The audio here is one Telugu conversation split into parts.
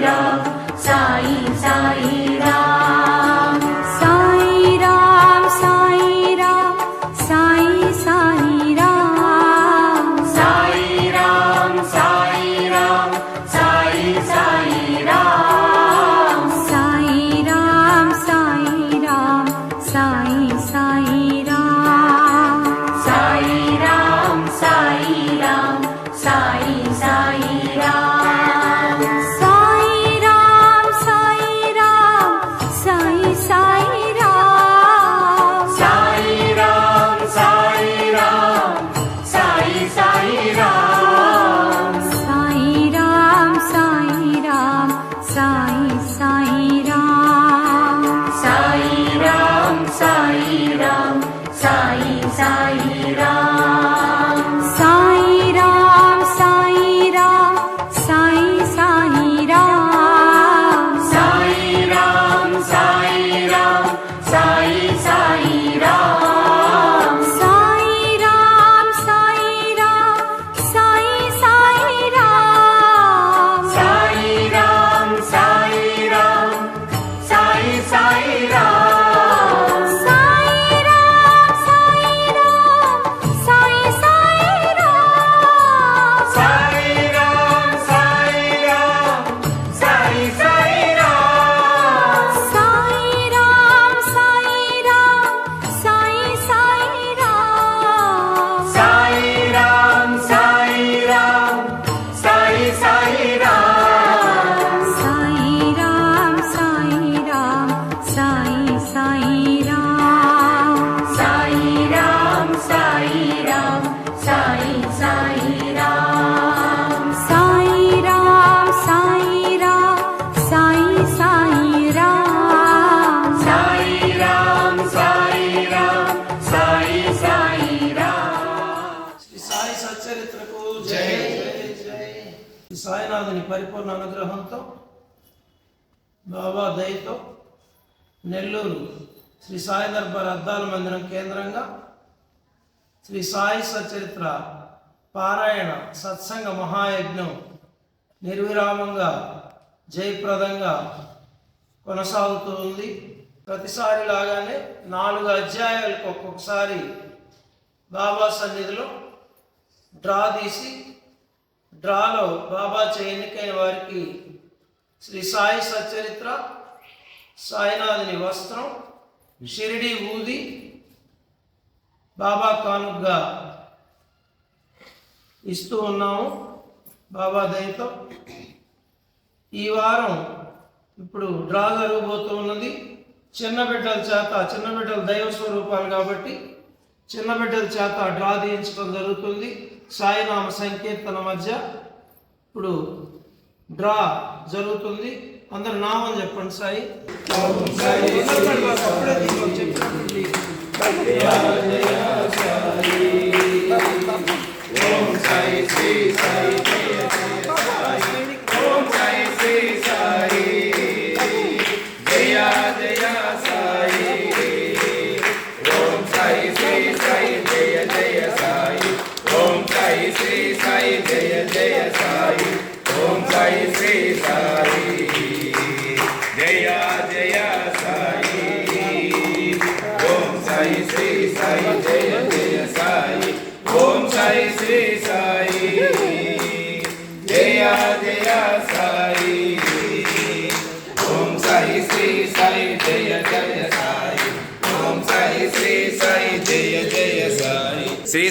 Ram, Sai Sai Sai Ram Sai Ram Sai Ram Sai Sai Ram Sai Ram Sai Ram Sai Sai Ram Sai Ram Sai Ram Sai Sai Ram Shri Sai సచ్చరిత్రకు జై జై సాయినాథుని పరిపూర్ణ అనుగ్రహంతో బాబా దయతో నెల్లూరు శ్రీ సాయి దర్బార్ అద్దాల మందిరం కేంద్రంగా శ్రీ సాయి సచరిత్ర పారాయణ సత్సంగ మహాయజ్ఞం నిర్విరామంగా జయప్రదంగా కొనసాగుతూ ఉంది. ప్రతిసారి లాగానే నాలుగు అధ్యాయాలకు ఒక్కొక్కసారి బాబా సన్నిధిలో డ్రా తీసి డ్రాలో బాబా చే ఎన్నికైన వారికి శ్రీ సాయి సచరిత్ర సాయినాథుని వస్త్రం షిరిడి ఊది బాబా కానుగ్గా ఇస్తూ ఉన్నాము బాబా దయతో. ఈ వారం ఇప్పుడు డ్రా జరగబోతూ ఉన్నది. చిన్న బిడ్డల చేత చిన్న బిడ్డల దైవ స్వరూపాలు కాబట్టి చిన్న బిడ్డల చేత డ్రా తీయించడం జరుగుతుంది. సాయినామ సంకీర్తన మధ్య ఇప్పుడు డ్రా జరుగుతుంది. అందరు నామం చెప్పండి సాయి.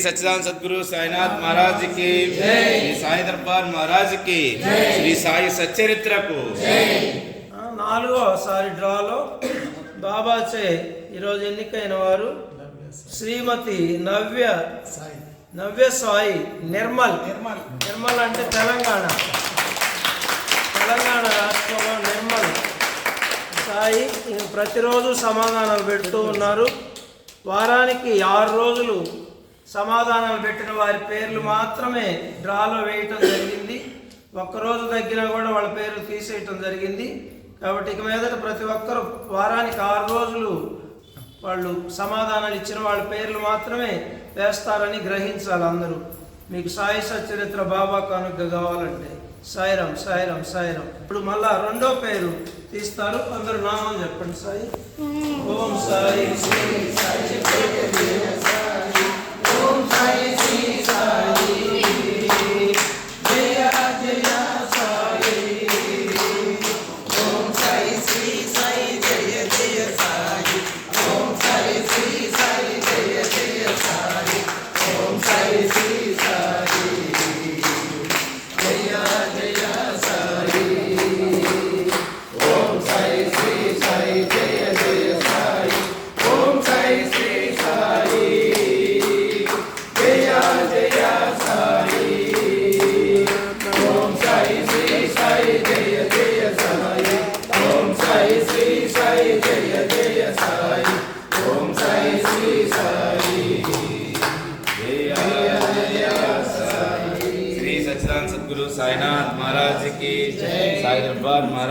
సాయి శ్రీ సచ్చిదానంద సద్గురు సాయినాథ్ మహారాజ్కి శ్రీ సాయి దర్బార్ మహారాజ్కి శ్రీ సాయి సచ్చరిత్రకు. నాలుగోసారి డ్రాలో బాబాచే ఈరోజు ఎన్నికైన వారు శ్రీమతి నవ్య నవ్య సాయి నిర్మల్. నిర్మల్. నిర్మల్ అంటే తెలంగాణ. తెలంగాణ రాష్ట్రంలో నిర్మల్. సాయి ప్రతిరోజు సమాధానాలు పెడుతూ ఉన్నారు. వారానికి ఆరు రోజులు సమాధానాలు పెట్టిన వారి పేర్లు మాత్రమే డ్రాలో వేయటం జరిగింది. ఒక్కరోజు తగ్గినా కూడా వాళ్ళ పేర్లు తీసేయటం జరిగింది. కాబట్టి ఇక మీదట ప్రతి ఒక్కరు వారానికి ఆరు రోజులు వాళ్ళు సమాధానాలు ఇచ్చిన వాళ్ళ పేర్లు మాత్రమే వేస్తారని గ్రహించాలి అందరూ. మీకు సాయి సచరిత్ర బాబా కానుక కావాలంటే సాయిరం సాయిరం సాయిరం. ఇప్పుడు మళ్ళా రెండో పేరు తీస్తారు. అందరూ నామం చెప్పండి సాయి. ఓం సాయి సాయి.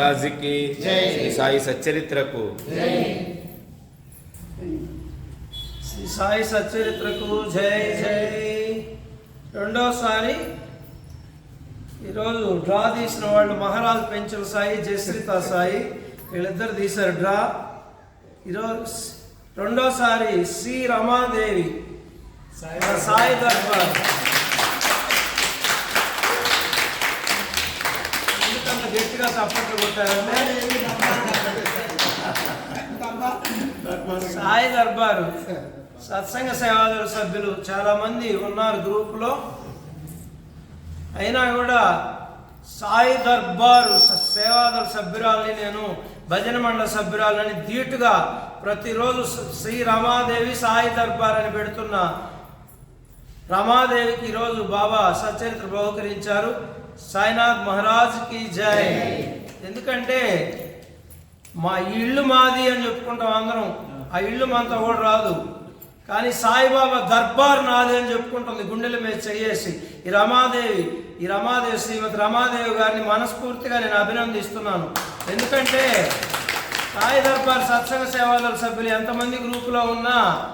మహారాజుకి శ్రీ సాయి సచ్చరిత్రకు. శ్రీ సాయి సచరిత్రకు జై జై. రెండోసారి ఈరోజు డ్రా తీసిన వాళ్ళు మహారాజ్ పెంచుల సాయి జయశ్రీత సాయి వీళ్ళిద్దరు తీశారు డ్రా. ఈరోజు రెండోసారి శ్రీ రమాదేవి సాయి దర్బార్. గట్టిగా తప్పట్లు కొట్టారంటే సాయి దర్బారు సత్సంగ సేవాదారు సభ్యులు చాలా మంది ఉన్నారు గ్రూపులో. అయినా కూడా సాయి దర్బారు సేవాదారు సభ్యురాలని నేను భజన మండల సభ్యురాలని ధీటుగా ప్రతిరోజు శ్రీ రమాదేవి సాయి దర్బార్ అని పెడుతున్నా. రమాదేవికి ఈరోజు బాబా సచరిత్ర బహుకరించారు. సాయినాథ్ మహారాజ్కి జై. ఎందుకంటే మా ఇల్లు మాది అని చెప్పుకుంటాం అందరం. ఆ ఇల్లు మనతో కూడా రాదు. కానీ సాయిబాబా దర్బార్ నాది అని చెప్పుకుంటుంది గుండెల మీద చెయ్యేసి. ఈ రమాదేవి ఈ రమాదేవి శ్రీమతి రమాదేవి గారిని మనస్ఫూర్తిగా నేను అభినందిస్తున్నాను. ఎందుకంటే సాయి దర్బార్ సత్సంగ సేవాదళ సభ్యులు ఎంతమంది గ్రూపులో ఉన్నా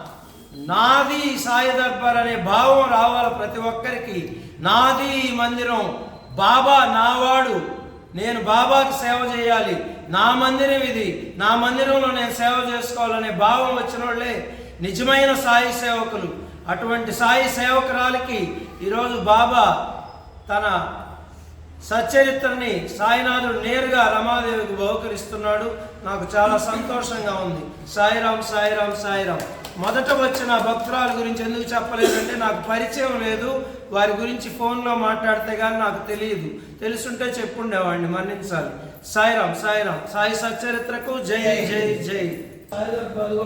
నాది సాయి దర్బార్ అనే భావం రావాలి ప్రతి ఒక్కరికి. నాది ఈ మందిరం. బాబా నావాడు. నేను బాబాకి సేవ చేయాలి. నా మందిరం ఇది. నా మందిరంలో నేను సేవ చేసుకోవాలనే భావం వచ్చిన వాళ్ళే నిజమైన సాయి సేవకులు. అటువంటి సాయి సేవకురాలకి ఈరోజు బాబా తన సచ్చరిత్రని సాయినాథుడు నేరుగా రమాదేవికి బహుకరిస్తున్నాడు. నాకు చాలా సంతోషంగా ఉంది. సాయిరాం సాయిరాం సాయిరాం మొదట వచ్చిన భక్తురాల గురించి ఎందుకు చెప్పలేదంటే నాకు పరిచయం లేదు. వారి గురించి ఫోన్లో మాట్లాడితే కానీ నాకు తెలియదు. తెలుసుంటే చెప్పుండేవాడిని మన్నించాలి. సాయిరాం సాయిరాం సాయి సచ్చరిత్రకు జై జై. జై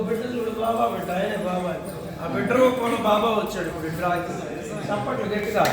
బిడ్డ చూడు బాబా బిడ్డ ఆయనే బాబా ఆ బిడ్డ రూపంలో బాబా వచ్చాడు ఇప్పుడు డ్రాకి. చప్పట్లు గట్టిగా.